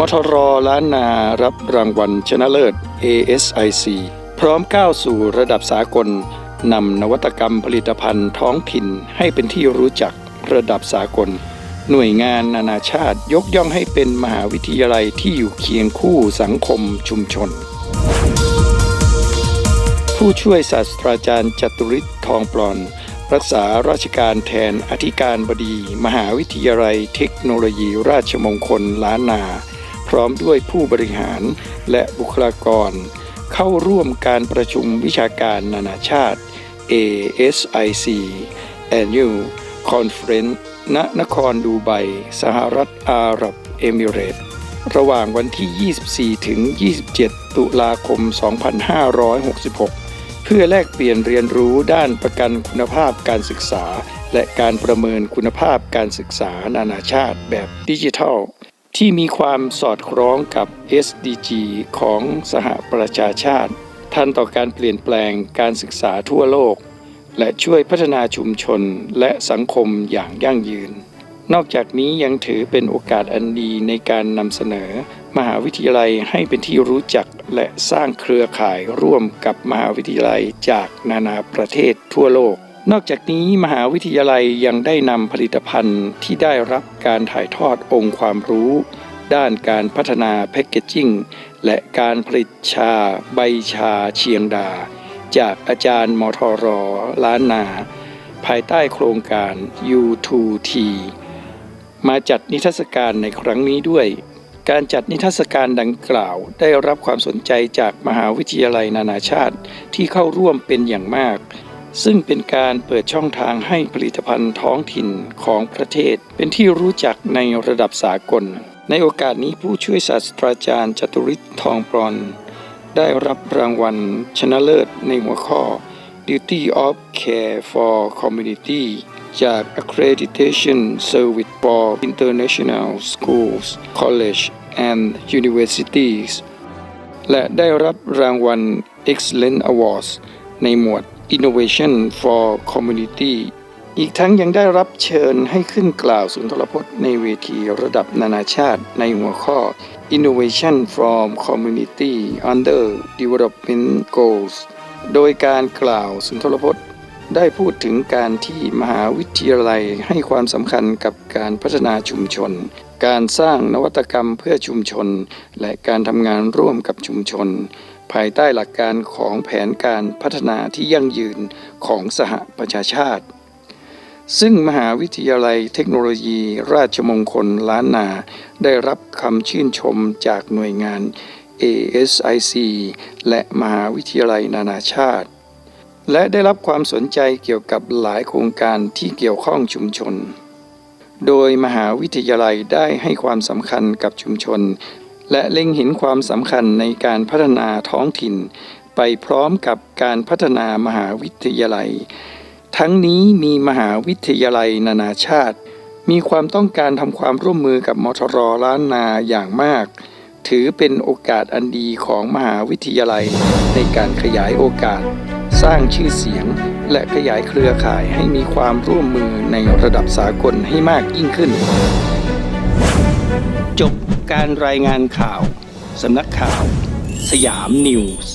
มทรล้านนารับรางวัลชนะเลิศ ASIC พร้อมก้าวสู่ระดับสากลนำนวัตกรรมผลิตภัณฑ์ท้องถิ่นให้เป็นที่รู้จักระดับสากล หน่วยงานนานาชาติยกย่องให้เป็นมหาวิทยาลัยที่อยู่เคียงคู่สังคมชุมชน ผู้ช่วยศาสตราจารย์จตุริศทองปลอน รักษาราชการแทนอธิการบดี มหาวิทยาลัยเทคโนโลยีราชมงคลล้านนา พร้อมด้วยผู้บริหารและบุคลากร เข้าร่วมการประชุมวิชาการนานาชาติ ASIC Annual Conference ณนครดูไบ สหรัฐอาหรับเอมิเรตส์ระหว่างวันที่ 24 ถึง 27 ตุลาคม 2566 เพื่อแลกเปลี่ยนเรียนรู้ด้านประกันคุณภาพการศึกษา และการประเมินคุณภาพการศึกษานานาชาติแบบดิจิทัล ที่มีความสอดคล้องกับ SDG ของสหประชาชาติ ทันต่อการเปลี่ยนแปลงการศึกษาทั่วโลก และช่วยพัฒนาชุมชนและสังคมอย่างยั่งยืน นอกจากนี้ยังถือเป็นโอกาสอันดีในการนำเสนอ มหาวิทยาลัยให้เป็นที่รู้จักและสร้างเครือข่ายร่วมกับมหาวิทยาลัยจากนานาประเทศทั่วโลก นอกจากนี้มหาวิทยาลัยยังได้นำผลิตภัณฑ์ที่ได้รับการถ่ายทอดองค์ความรู้ ด้านการพัฒนาแพคเกจจิ้งและการผลิตชา ใบชาเชียงดา จากอาจารย์มทรล้านนา ภายใต้โครงการ U2T มาจัดนิทรรศการในครั้งนี้ด้วย การจัดนิทรรศการดังกล่าวได้รับความสนใจจากมหาวิทยาลัยนานาชาติที่เข้าร่วมเป็นอย่างมาก ซึ่งเป็นการเปิดช่องทางให้ผลิตภัณฑ์ท้องถิ่นของประเทศ เป็นที่รู้จักในระดับสากล ในโอกาสนี้ผู้ช่วยศาสตราจารย์จตุริศทองปรอน ได้รับรางวัลชนะเลิศในหัวข้อ Duty of Care for Community จาก Accreditation Service for International Schools, College and Universities และได้รับรางวัล Excellent Awards ในหมวด Innovation for Community อีกทั้งยังได้รับเชิญให้ขึ้นกล่าวสุนทรพจน์ในเวทีระดับนานาชาติในหัวข้อ Innovation from Community Under Development Goals โดยการกล่าวสุนทรพจน์ ได้พูดถึงการที่มหาวิทยาลัยให้ความสำคัญกับการพัฒนาชุมชน การสร้างนวัตกรรมเพื่อชุมชน และการทำงานร่วมกับชุมชน ภายใต้หลักการของแผนการพัฒนาที่ยั่งยืนของสหประชาชาติ ซึ่งมหาวิทยาลัยเทคโนโลยีราชมงคลล้านนา ได้รับคำชื่นชมจากหน่วยงาน ASIC และมหาวิทยาลัยนานาชาติ และได้รับความสนใจเกี่ยวกับหลายโครงการที่เกี่ยวข้องชุมชน โดยมหาวิทยาลัยได้ให้ความสำคัญกับชุมชน และเล็งเห็นความสำคัญในการพัฒนาท้องถิ่น ไปพร้อมกับการพัฒนามหาวิทยาลัย ทั้งนี้มีมหาวิทยาลัยนานาชาติ มีความต้องการทำความร่วมมือกับมทรล้านนาอย่างมาก ถือเป็นโอกาสอันดีของมหาวิทยาลัยในการขยายโอกาส สร้างชื่อเสียง และขยายเครือข่ายให้มีความร่วมมือในระดับสากลให้มากยิ่งขึ้น จบ การรายงานข่าว สำนักข่าว สยามนิวส์